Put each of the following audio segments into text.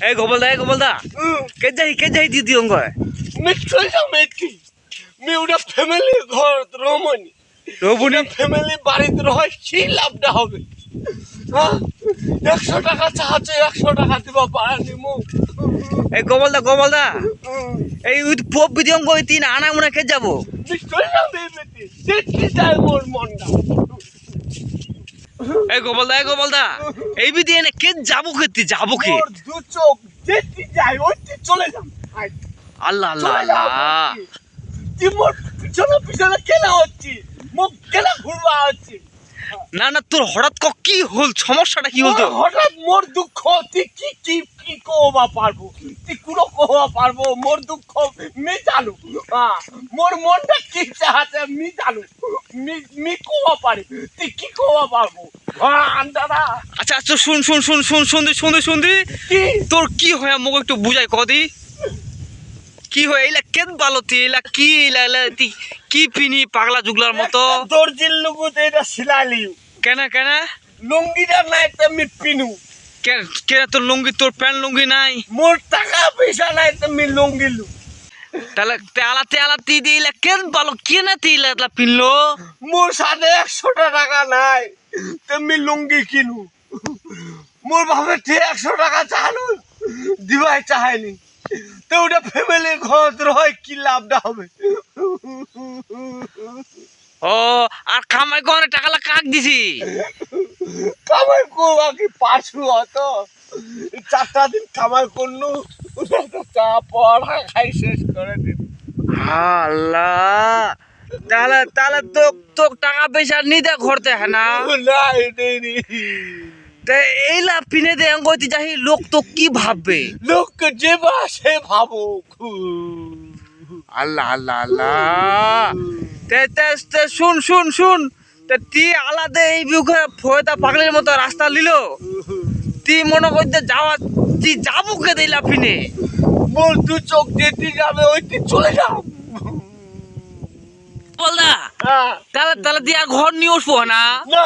এই গোবল দা এই গোবল দা। কে যাই কে যাই দিদি অঙ্গ যা মেটকি মি ওটা ফ্যামিলি ঘর রমনি রবুনি ফ্যামিলি বাড়িতে রয় কি লাভটা হবে? হ্যাঁ? একশো টাকা চাহাচ্ছে একশো টাকা দিবা পাড়া নিমু এই গোবল দা গোবল দা। এই পোপ বিদি অঙ্গ তিন আনা মনে কে যাব? মিটকল যা মেটকি দেখি মোর মনটা। এই গোপাল দা এই গোপাল দা এই বিদি এনে কে যাব খেতে যাব কে চলে যাম আল্লাহ আল্লাহ আল্লাহ। মোর পিছনে পিছনে কেনা হচ্ছি? মুখ কেনা ঘুরবা হচ্ছি? না না তোর হঠাৎ ক কি হল? সমস্যাটা কি হল হঠাৎ মোর দুঃখ তুই কি কি কি কহবা পারব? তুই কোনো কহবা পারব? মোর দুঃখ মি জানু মোর মনটা কি চাহাতে মি জানু মি পারি। তুই কি পারব? দাদা। আচ্ছা আচ্ছা শুন শুন শুন শুন শুনদি শুনদি শুনদি। কি? তোর কি হয় একটু বুঝাই কদি কি হয় কেন বালতি কি কি পিনি পাগলা জুগলার মতো? দর্জির লুগুতে এটা সিলাইলি কেন কেন? লুঙ্গিটা নাই তুমি পিনু। কেন কেন তোর লুঙ্গি তোর প্যান্ট লুঙ্গি নাই? মোর টাকা পয়সা নাই তুমি লুঙ্গি লু তাহলে তেলা তেলা তুই দিলা কেন বালো? কেন এইলা পিনলো মোর সাথে একশোটা টাকা নাই তুমি লুঙ্গি কিনু। মোর ভাবে ঠিক একশো টাকা চালু দিবাই চাহাইনি তো ওটা ফ্যামিলি ঘর হয় কি লাভটা হবে? ও আর কামাই কোনে টাকা কাক দিছি? কামাই করবা কি পারছু অত। চারটা দিন কামাই করলু চা পড়া খাই শেষ করে দিন আল্লাহ! তাহলে তাহলে তো তো টাকা পয়সা নিতে ঘরতে হ্যাঁ না? তে এইলা পিনে দে অঙ্গতি যাহি লোক তো কি ভাববে? লোককে যে বা সে ভাবো আল্লাহ আল্লাহ আল্লাহ! তে তে তে শুন শুন শুন। তে তি আলাদা এই বিউকে ফয়দা পাগলের মতো রাস্তা লিল। তি মনে করতে যাওয়া তুই যাব কে দিলা পিনে? মোর দু চোখ দিয়ে তুই যাবে, ওই তুই চলে যাও। বলদা তাহলে তাহলে দিয়া ঘর নিয়ে আসব না? না।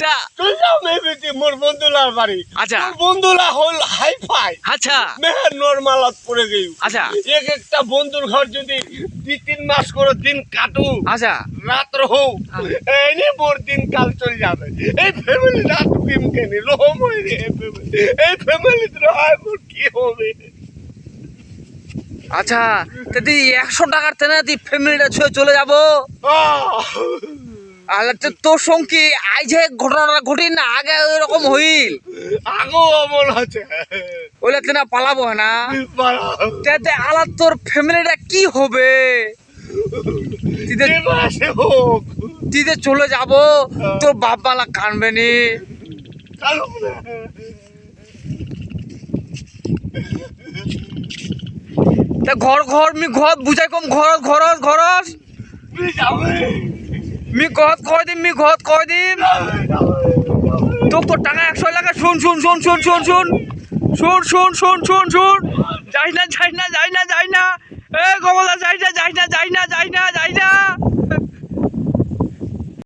তা চলে যাও মেয়েটি মোর বন্ধুলার বাড়ি। আচ্ছা। বন্ধুলা হল হাই ফাই আচ্ছা। মেহের নর্মালত পড়ে গেই আচ্ছা। এক একটা বন্ধুর ঘর যদি দুই তিন মাস করে দিন কাটু আচ্ছা। রাত্র হোক এই নিয়ে মোর দিন কাল চলে যাবে। এই ফ্যামিলি রাত কিম কেনি রহম এই family। এই ফ্যামিলি রহায় মোর কি হবে আচ্ছা তা তুই একশো টাকার তেনে তুই ফ্যামিলিটা ছুঁয়ে চলে যাব! আর তো তোর সঙ্গে আই যে ঘটনাটা ঘটি না আগে ওইরকম হইল? আগো আছে। ওইলে তেনা পালাবো না। তাতে আলাদ তোর ফ্যামিলিটা কি হবে? হোক। চলে যাব। তোর বাপ মালা কানবে নি। না। তা ঘর ঘর, মি ঘর, বুঝাই কম ঘর ঘর ঘর মি ঘর কয় দিম মি ঘর কয় দিম তোর তো টাকা একশো লাগে। শুন শুন শুন শুন শুন শুন। শুন শুন শুন শুন শুন। যাই না যাই না যাই না যাই না। এ গোবলা যাই না যাই না, যাই